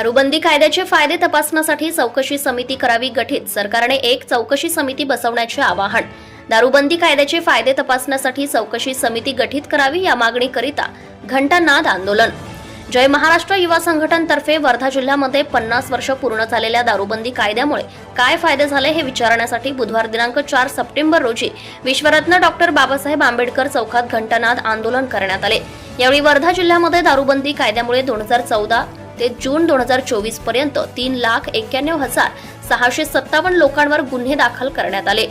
दारूबंदी कायद्याचे फायदे तपासण्यासाठी चौकशी समिती करावी गठीत. सरकारने एक चौकशी समिती बसवण्याचे आवाहन. दारूबंदी कायद्याचे फायदे तपासण्यासाठी चौकशी समिती गठीत करावी या मागणीकरिता घंटानाद आंदोलन. जय महाराष्ट्र युवा संघटनतर्फे वर्धा जिल्ह्यामध्ये पन्नास वर्ष पूर्ण झालेल्या दारूबंदी कायद्यामुळे काय फायदे झाले हे विचारण्यासाठी बुधवार दिनांक चार सप्टेंबर रोजी विश्वरत्न डॉक्टर बाबासाहेब आंबेडकर चौकात घंटानाद आंदोलन करण्यात आले. यावेळी वर्धा जिल्ह्यामध्ये दारूबंदी कायद्यामुळे दोन हजार चौदा ते जून दोन हजार चोवीसपर्यंत तीन लाख एक्क्याण्णव हजार सहाशे सत्तावन्न लोकांवर गुन्हे दाखल करण्यात आले.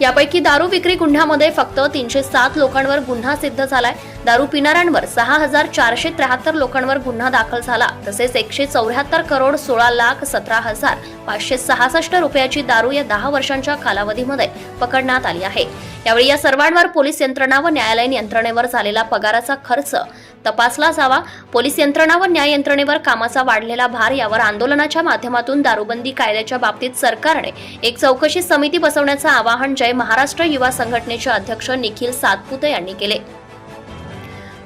यापैकी दारू विक्री गुन्ह्यामध्ये फक्त तीनशे सात लोकांवर गुन्हा सिद्ध झालाय. दारू पिणाऱ्यांवर सहा हजार चारशे त्र्याहत्तर लोकांवर गुन्हा दाखल झाला तसेच एकशे चौऱ्याहत्तर करोड सोळा लाख सतरा हजार पाचशे सहासष्ट रुपयाची दारू या दहा वर्षांच्या कालावधीमध्ये पकडण्यात आली आहे. यावेळी या सर्वांवर पोलीस यंत्रणा व न्यायालयीन यंत्रणेवर झालेला पगाराचा खर्च तपासला जावा. पोलीस यंत्रणा व न्याय यंत्रणेवर कामाचा वाढलेला भार यावर आंदोलनाच्या माध्यमातून दारूबंदी कायद्याच्या बाबतीत सरकारने एक चौकशी समिती बसवण्याचं आवाहन जय महाराष्ट्र युवा संघटनेचे अध्यक्ष निखिल सातपुते यांनी केले.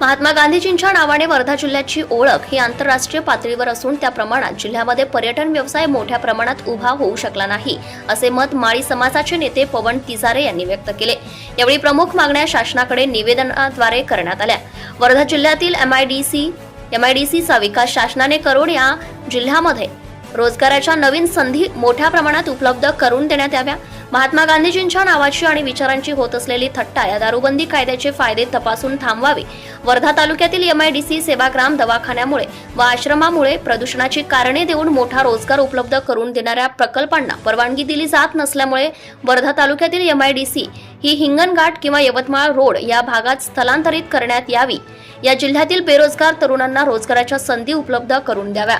महात्मा गांधीजींच्या नावाने वर्धा जिल्ह्याची ओळख ही आंतरराष्ट्रीय पातळीवर असून त्या प्रमाणात जिल्ह्यामध्ये पर्यटन व्यवसाय मोठ्या प्रमाणात उभा होऊ शकला नाही असे मत माळी समाजाचे नेते पवन तिजारे यांनी व्यक्त केले. यावेळी प्रमुख मागण्या शासनाकडे निवेदनाद्वारे करण्यात आल्या. वर्धा जिल्ह्यातील एमआयडीसी एमआयडीसीचा विकास शासनाने करून या जिल्ह्यामध्ये रोजगाराच्या नवीन संधी मोठ्या प्रमाणात उपलब्ध करून देण्यात याव्या. महात्मा गांधीजींच्या नावाची आणि विचारांची होत असलेली थट्टा या दारूबंदी कायद्याचे फायदे तपासून थांबवावे. वर्धा तालुक्यातील एमआयडीसी सेवाग्राम दवाखान्यामुळे व आश्रमामुळे प्रदूषणाची कारणे देऊन मोठा रोजगार उपलब्ध करून देणाऱ्या प्रकल्पांना परवानगी दिली जात नसल्यामुळे वर्धा तालुक्यातील एमआयडीसी ही हिंगणघाट किंवा यवतमाळ रोड या भागात स्थलांतरित करण्यात यावी. या जिल्ह्यातील बेरोजगार तरुणांना रोजगाराच्या संधी उपलब्ध करून द्याव्या.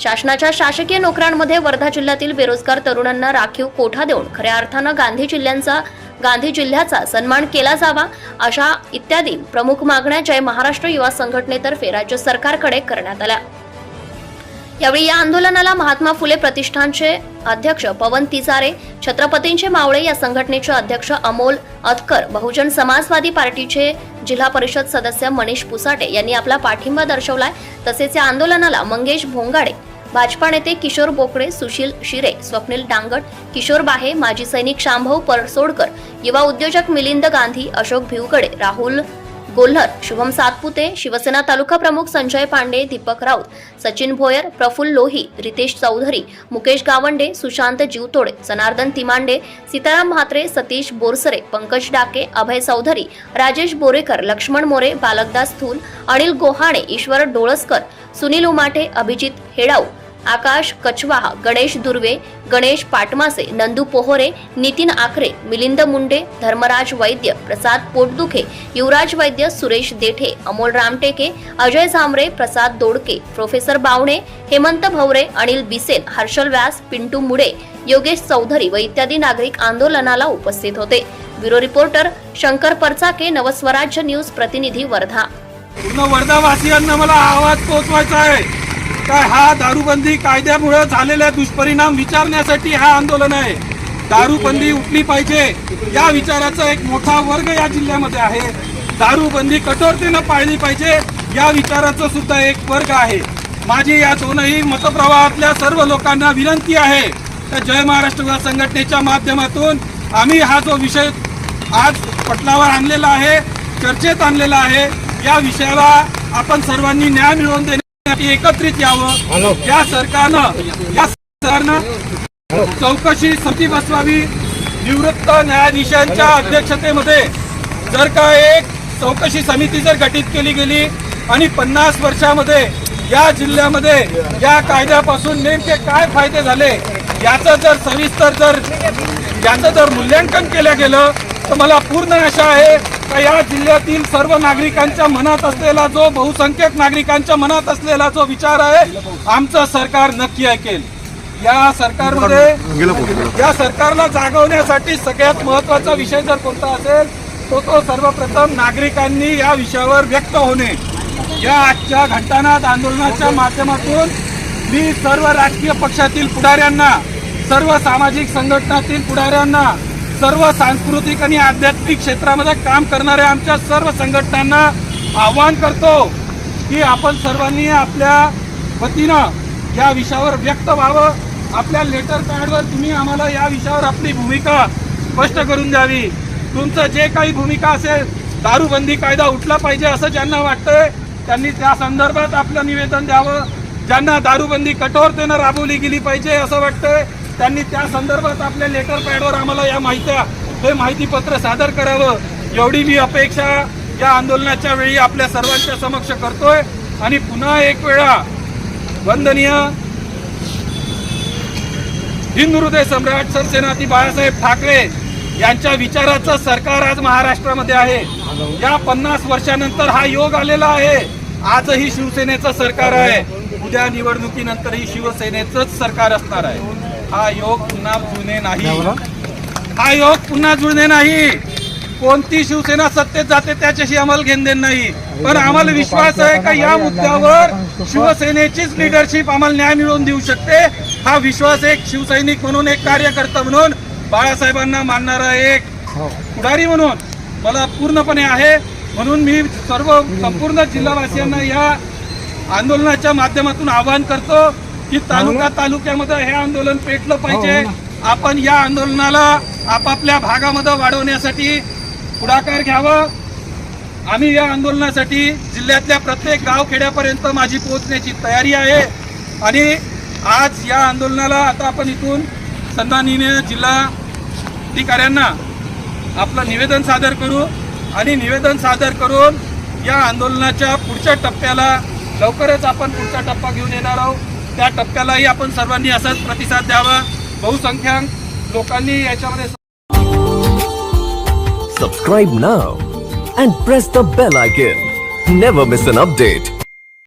शासनाच्या शासकीय नोकऱ्यांमध्ये वर्धा जिल्ह्यातील बेरोजगार तरुणांना राखीव कोठा देऊन खऱ्या अर्थानं गांधी जिल्ह्यांचा गांधी जिल्ह्याचा सन्मान केला जावा अशा इत्यादी प्रमुख मागण्या जय महाराष्ट्र युवा संघटनेतर्फे राज्य सरकारकडे करण्यात आल्या. यावेळी या आंदोलनाला महात्मा फुले प्रतिष्ठानचे अध्यक्ष पवन तिजारे छत्रपतींचे मावळे या संघटनेचे अध्यक्ष अमोल अतकर बहुजन समाजवादी पार्टीचे जिल्हा परिषद सदस्य मनीष पुसाटे यांनी आपला पाठिंबा दर्शवलाय. तसेच या आंदोलनाला मंगेश भोंगाडे भाजपा नेते किशोर बोकडे सुशील शिरे स्वप्नील डांगट किशोर बाहे माजी सैनिक शांभव परसोडकर युवा उद्योजक मिलिंद गांधी अशोक भिवगडे राहुल गोल्हर शुभम सातपुते शिवसेना तालुका प्रमुख संजय पांडे दीपक राऊत सचिन भोयर प्रफुल्ल लोही रितेश चौधरी मुकेश गावंडे सुशांत जीवतोडे जनार्दन तिमांडे सीताराम म्हात्रे सतीश बोरसरे पंकज डाके अभय चौधरी राजेश बोरेकर लक्ष्मण मोरे बालकदास थूल अनिल गोहाणे ईश्वर डोळसकर सुनील उमाटे अभिजित हेडाऊ आकाश कचवाहा गणेश दुर्वे गणेश पाटमासे नंदू पोहोरे नितीन आखरे मिलिंद मुंडे धर्मराज वैद्य प्रसाद पोटदुखे युवराज वैद्य सुरेश देठे अमोल रामटेके अजय झांबरे प्रसाद दोडके प्रोफेसर बावणे हेमंत भवरे अनिल बिसेन हर्षल व्यास पिंटू मुडे योगेश चौधरी व इत्यादी नागरिक आंदोलनाला उपस्थित होते. Bureau reporter Shankar Parchake Navswarajya news प्रतिनिधी वर्धा. पूर्ण वर्धावासियांना मला आवाज पोहोचवायचा आहे. काय हा दारूबंदी कायद्यामुळे झालेल्या दुष्परिणाम विचारण्यासाठी हा आंदोलन आहे. दारूबंदी उठली पाहिजे या विचाराचा एक मोठा वर्ग या जिल्ह्यामध्ये आहे. दारूबंदी कठोरतेनं पाळली पाहिजे या विचाराचा सुद्धा एक वर्ग आहे. माझी या दोनही मतप्रवाहातल्या सर्व लोकांना विनंती आहे तर जय महाराष्ट्र युवा संघटनेच्या माध्यमातून आम्ही हा जो विषय आज पटलावर आणलेला आहे चर्चेत आणलेला आहे या विषयाला आपण सर्वांनी न्याय मिळवून देण्यासाठी एकत्रित यावं. या सरकारनं या सरकारनं चौकशी समिती बसवावी. निवृत्त न्यायाधीशांच्या अध्यक्षतेमध्ये जर का एक चौकशी समिती जर गठीत केली गेली आणि पन्नास वर्षामध्ये या जिल्ह्यामध्ये या कायद्यापासून नेमके काय फायदे झाले याचं जर सविस्तर जर याचं जर मूल्यांकन केलं गेलं तर मला पूर्ण आशा आहे का या जिल्ह्यातील सर्व नागरिकांच्या मनात असलेला जो बहुसंख्यक नागरिकांच्या मनात असलेला जो विचार आहे आमचं सरकार नक्की ऐकेल. या सरकारमध्ये या सरकारला जागवण्यासाठी सगळ्यात महत्त्वाचा विषय जर कोणता असेल तो तो सर्वप्रथम नागरिकांनी या विषयावर व्यक्त होणे. या आजच्या घंटानाद आंदोलनाच्या माध्यमातून मी सर्व राजकीय पक्षातील पुढाऱ्यांना सर्व सामाजिक संघटनातील पुढाऱ्यांना सर्व सांस्कृतिक आणि आध्यात्मिक क्षेत्रामध्ये काम करणाऱ्या आमच्या सर्व संघटनांना आवाहन करतो की आपण सर्वांनी आपल्या वतीनं या विषयावर व्यक्त व्हावं. आपल्या लेटर कार्डवर तुम्ही आम्हाला या विषयावर आपली भूमिका स्पष्ट करून द्यावी. तुमचं जे काही भूमिका असेल दारूबंदी कायदा उठला पाहिजे असं ज्यांना वाटतंय त्यांनी त्या संदर्भात आपलं निवेदन द्यावं. ज्यांना दारूबंदी कठोरतेनं राबवली गेली पाहिजे असं वाटतंय त्यांनी त्या संदर्भात आपल्या लेटर पॅडवर आम्हाला या माहित्या हे माहितीपत्र सादर करावं. एवढी मी अपेक्षा या आंदोलनाच्या वेळी आपल्या सर्वांच्या समक्ष करतोय. आणि पुन्हा एक वेळा वंदनीय हिंदू हृदय सम्राट सरसेनाधी बाळासाहेब ठाकरे यांच्या विचाराचं सरकार आज महाराष्ट्रामध्ये आहे. या पन्नास वर्षानंतर हा योग आलेला आहे. आजही शिवसेनेचं सरकार आहे. उद्या निवडणुकीनंतरही शिवसेनेचंच सरकार असणार आहे. हा योग पुन्हा जुने नाही. हा योग पुन्हा जुळणे नाही. कोणती शिवसेना सत्तेत जाते त्याच्याशी आम्हाला घेण देण नाही. पण आम्हाला विश्वास आहे का या मुद्द्यावर शिवसेनेचीच लिडरशिप आम्हाला न्याय मिळवून देऊ शकते? हा विश्वास एक शिवसैनिक म्हणून एक कार्यकर्ता म्हणून बाळासाहेबांना मानणारा एक पुढारी म्हणून मला पूर्णपणे आहे. म्हणून मी सर्व संपूर्ण जिल्हावासियांना या आंदोलनाच्या माध्यमातून आवाहन करतो. की तालुका तालुक्यामध्ये हे आंदोलन पेटलं पाहिजे. आपण या आंदोलनाला आपापल्या भागामध्ये वाढवण्यासाठी पुढाकार घ्यावं. आम्ही या आंदोलनासाठी जिल्ह्यातल्या प्रत्येक गाव खेड्यापर्यंत माझी पोहोचण्याची तयारी आहे. आणि आज या आंदोलनाला आता आपण इथून सन्माननीय जिल्हा अधिकाऱ्यांना आपलं निवेदन सादर करू आणि निवेदन सादर करून या आंदोलनाच्या पुढच्या टप्प्याला लवकरच आपण पुढचा टप्पा घेऊन येणार आहोत. त्या टप्प्यालाही आपण सर्वांनी असाच प्रतिसाद द्यावा बहुसंख्याक लोकांनी याच्यामध्ये subscribe now and press the bell icon never miss an update